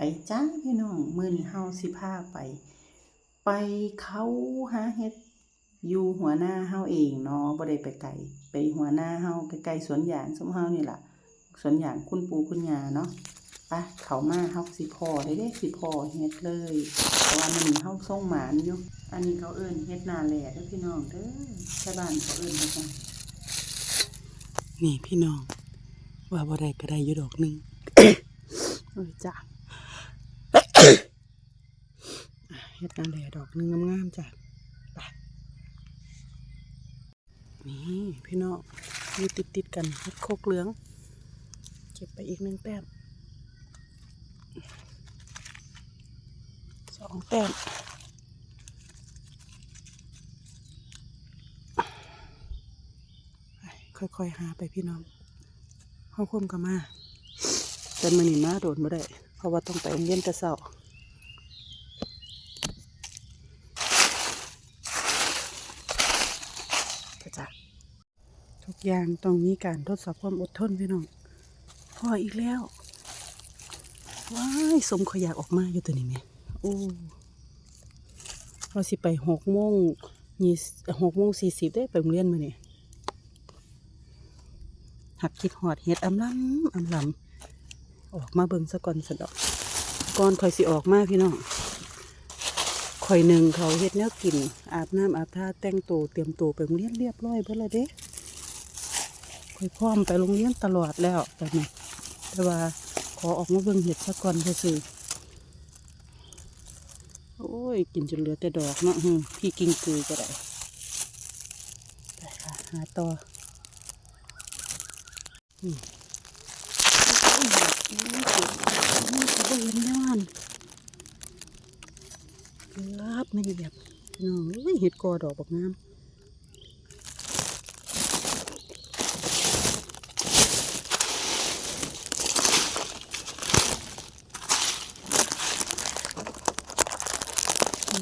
ไปจ้าพี่น้องมือนี้เฮาสิพาไป ไปเขาหาเฮ็ดอยู่หัวหน้าเฮาเองเนาะบ่ได้ไปไกลไปหัวหน้าเฮาใกลๆสวนยางซุมเฮานี่ล่ะสวนยางคุณปู่คุณย่าเนาะไปเขามาเฮาสิพอได้เด้สิพอเฮ็ดเลยเพราะว่ามื้อนี้เฮาส่งหมานอยู่อันนี้เขาเอิ้นเฮ็ดนาแหล่เด้อพี่น้องเด้อชาวบ้านเขาเอิ้นเฮ็ดนานี่พี่น้องว่าบ่ได้ก็ได้อยู่ดอกหนึงโอ้ยจ้า เฮ็ดนาแลดอกหนึงงามๆจ้ะไปนี่พี่น้องอยู่ติดๆกันเฮ็ดโคกเหลือง เก็บไปอีกหนึ่งแต้มสองแต้มค่อยๆหาไปพี่น้องห้องคมก็มาแต่มันนี่มาโดดมาได้ เพราะว่าต้องไปเรียนแต่เช้าก็จะทุก อย่างต้องมีการทดสอบความอดทนพี่น้องพออีกแล้ว ว้ายสมขอยากออกมาอยู่ตัวนี้แม่โอ้เราสิไปหกโมงยี่หกโมงสี่สิบได้ไปโรงเรียนมาเนี่ยหักคิดหอดเห็ดอำลำอำลำออกมาเบิ่งซะก่อนสะดอกก่อนข่อยสิออกมาพี่น้องข่อยหนึ่งเขาเฮ็ดแนวกิน อาบน้ำอาบท่าแต่งตัวเตรียมตัวไปโรงเรียนเรียบร้อยเบิดแล้วเด้ ข่อยพร้อมไปโรงเรียนตลอดแล้วแตอนนี้แต่ว่าขอออกมาเบิ่งเห็ดซะก่อนซื่อโอ้ย กินจนเหลือแต่ดอกเนาะพี่กิงกือก็ได้ไปค่ะหาต่อนี่คือนี่คือบ่เห็นย้อนเกือบไม่ได้แบบน้องเอ้ยเห็ดกอดอกบักงาม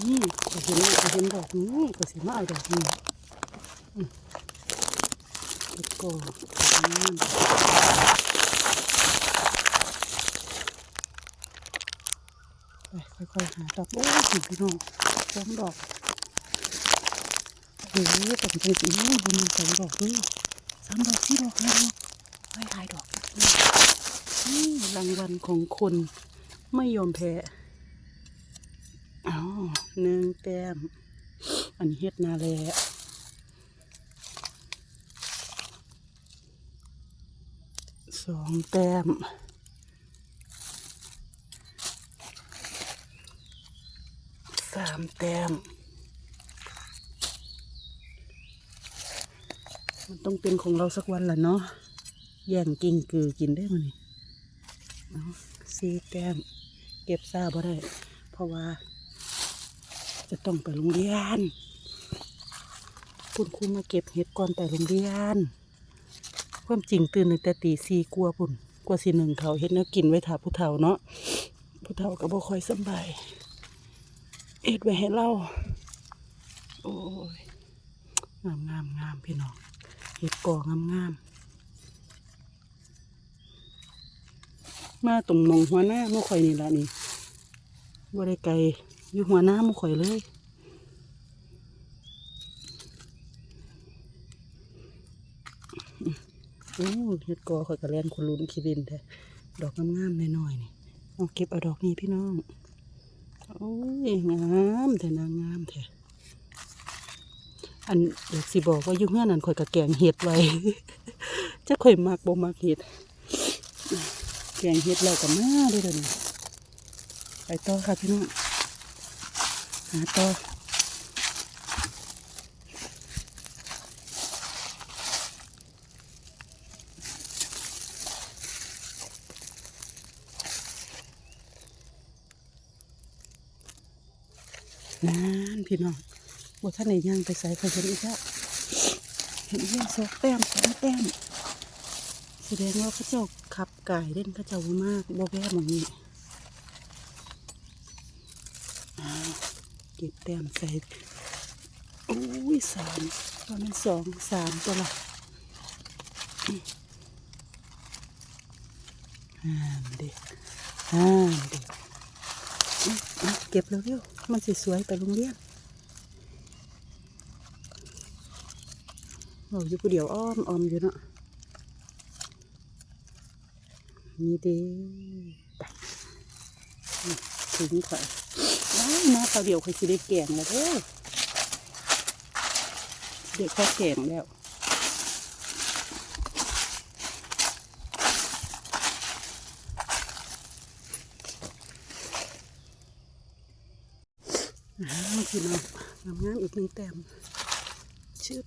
นี่ก็ เห็นก็เห็นดอกนี้ก็สิมาเอาดอกนี้อืมเห็ดกอดอกงามไปค่อยๆหาดอกโอ้ยสิพี่น้องสองดอกโอ้ยต่จริงๆนี่บนมันสองดอกด้วยสามดอกสี่ดอกห้าดอกไปหายดอกนี่รางวัลของคนไม่ยอมแพ้ อ้าหนึ่งแต้ม อันนี้เฮ็ดนาแลสองแต้มสามแต้ม มันต้องเป็นของเราสักวันแหละเนาะ แย่งกินกือกินได้มั้ยเอาสี่แต้ม เก็บซาบ่ได้ เพราะว่า จะต้องไปโรงเรียน คุณครูมาเก็บเห็ดก่อนไปโรงเรียน ความจริงตื่นตั้งแต่ตีสี่กลัวปุ่นกลัวสีหนึ่งเขาเห็ดแนวกินไว้ถาผู้เฒ่าเนาะผู้เฒ่าก็บ่ค่อยสบายเอ็ดไว้ให้เราโอ้ยงามงามงามพี่น้องเห็ดก่องามงามมาตรงหมองหัวหน้ามุข่อยนี่ละนี่บ่ได้ไกล อยู่หัวหน้ามุข่อยเลยโอ้เห็ดกอข่อยกระแลนคนลุ้นคิรินแท้ดอกงามๆหน่อยๆนี่เอาเก็บเอาดอกนี้พี่น้อง โอ้ยงามแต่นางงามแท้อันเด็กสิบอกว่ายุ่งเงื่อนันข่อยกะแกงเห็ดไว้จะข่อยมักบ่มักเห็ดแกงเห็ดแล้วก็มาเด้อเดี๋ยวนี้ไปต่อค่ะพี่น้อง หาต่อนั่นพี่น้องบ่ท่านไหนย่างไปใส่ข่อยเห็นอีกแล้วเห็นเฮียสองแต้มสองแต้มแสดงว่าเขาเจ้าขับไก่เล่นเขาเจ้ามากโบแว่หมองนี้ เก็บแต้มใส่โอ้ยสามตอนนั้นสองสามตัวละห้ามเด็กห้ามเด็กก็บเร็วๆมันสิสวยไปโรงเรียนโอ้อยู่ผู้เดียวอ้อมอ้อมอยู่เนาะนี่เด้ไปถึงข่อย ว้ายมาเขาเดียวค่อยสิได้แกงแล้วเด้อเด็กข้าแกงแล้วอ้าวพี่น้องงามๆอีกหนึ่งแต้มชึบ